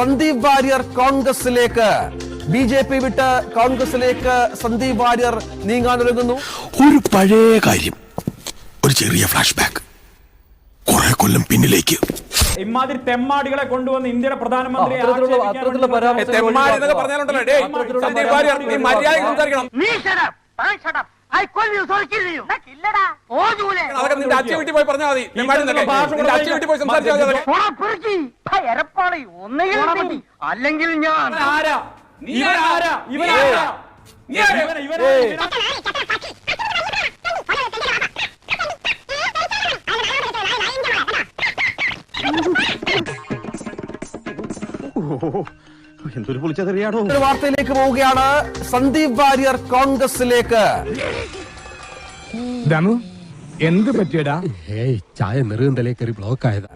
സന്ദീപ് വാര്യർ കോൺഗ്രസിലേക്ക് B J P വിട്ട് കോൺഗ്രസിലേക്ക് സന്ദീപ് വാര്യർ നീങ്ങാനൊരുങ്ങുന്നു ഒരു പഴയ കാര്യം. ഒരു ചെറിയ ഫ്ലാഷ് ബാക്ക് കുറെ കൊല്ലം പിന്നിലേക്ക്. ഇമാതിരി തെമ്മാടികളെ കൊണ്ടുവന്ന് ഇന്ത്യയുടെ പ്രധാനമന്ത്രി അവരെ നിന്റെ അച്ഛൻ വീട്ടിൽ പോയി പറഞ്ഞാൽ മതി. നിന്റെ അച്ഛൻ വീട്ടിൽ പോയി സംസാരിച്ചാൽ മതി. അല്ലെങ്കിൽ ഞാൻ. ആരാ? ആരാ? ഇവൻ ആരാ? ഇവൻ- ഇവൻ- ഒരു വാർത്തയിലേക്ക് പോവുകയാണ് സന്ദീപ് വാര്യർ കോൺഗ്രസിലേക്ക്. ദമു എന്ത് പറ്റിയടാ? ഏയ് ചായ നെറുകന്തലേ കയറി ബ്ലോക്ക് ആയതാ.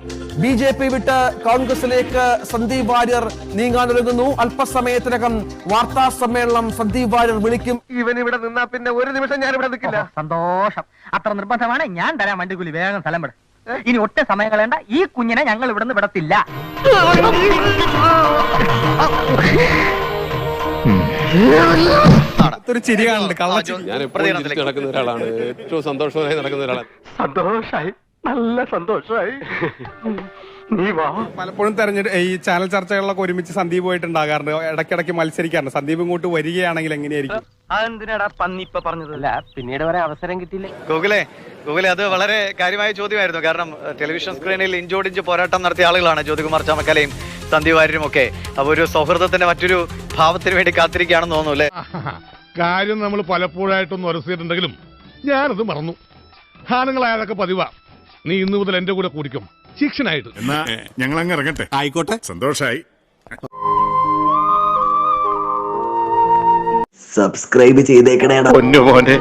ബി ജെ പി വിട്ട് കോൺഗ്രസിലേക്ക് സന്ദീപ് വാര്യർ നീങ്ങാനൊരുങ്ങുന്നു. അല്പസമയത്തിനകം വാർത്താ സമ്മേളനം സന്ദീപ് വാര്യർ വിളിക്കും. ഇവൻ ഇവിടെ നിന്നാ പിന്നെ ഒരു നിമിഷം ഞാൻ ഇവിടെ നിൽക്കില്ല സന്തോഷം. അത്ര നിർബന്ധമാണ് ഞാൻ തരാം വണ്ടിക്കൂലി വേഗം സ്ഥലം വിട. ഇനി ഒറ്റ സമയം കളയണ്ട. ഈ കുഞ്ഞിനെ ഞങ്ങൾ ഇവിടുന്ന് വിടത്തില്ല. ഒരു ചിരിയാണ് ഞാൻ എപ്പോഴും നടക്കുന്ന ഒരാളാണ്. ഏറ്റവും സന്തോഷമായി നടക്കുന്ന ഒരാളാണ്. സന്തോഷായി. നല്ല സന്തോഷമായി നീ വാ. പലപ്പോഴും തെരഞ്ഞെടുപ്പ് ഈ ചാനൽ ചർച്ചകളിലൊക്കെ ഒരുമിച്ച് സന്ദീപ് പോയിട്ടുണ്ടാകാറുണ്ട്. ഇടയ്ക്കിടയ്ക്ക് മത്സരിക്കാറുണ്ട്. സന്ദീപ് ഇങ്ങോട്ട് വരികയാണെങ്കിൽ എങ്ങനെയായിരിക്കും? അതെന്തിനാടാ പന്നി ഇപ്പൊ പറഞ്ഞതല്ല പിന്നീട് വരെ അവസരം കിട്ടിയില്ലേ? ഗൂഗിളെ ഗൂഗിളെ അത് വളരെ കാര്യമായ ചോദ്യമായിരുന്നു. കാരണം ടെലിവിഷൻ സ്ക്രീനിൽ ഇഞ്ചോടിഞ്ച് പോരാട്ടം നടത്തിയ ആളുകളാണ് ജ്യോതികുമാർ ചമക്കലയും സന്ദീപ് വാര്യരും ഒക്കെ. അപ്പൊ ഒരു സൗഹൃദത്തിന്റെ മറ്റൊരു ഭാവത്തിന് വേണ്ടി കാത്തിരിക്കുകയാണെന്ന് തോന്നുന്നു അല്ലേ? കാര്യം നമ്മൾ പലപ്പോഴായിട്ടൊന്ന് ഉരസിയിട്ടുണ്ടെങ്കിലും ഞാനത് മറന്നു. ഹാനങ്ങളായതൊക്കെ പതിവാ. നീ ഇന്നു മുതൽ എന്റെ കൂടെ കൂടിക്കും. ശിക്ഷനായിട്ട്. എന്നാ ഞങ്ങൾ അങ്ങ് ഇറങ്ങട്ടെ. ആയിക്കോട്ടെ. സന്തോഷായി. സബ്സ്ക്രൈബ് ചെയ്തേക്കണേടാ. പൊന്നു മോനെ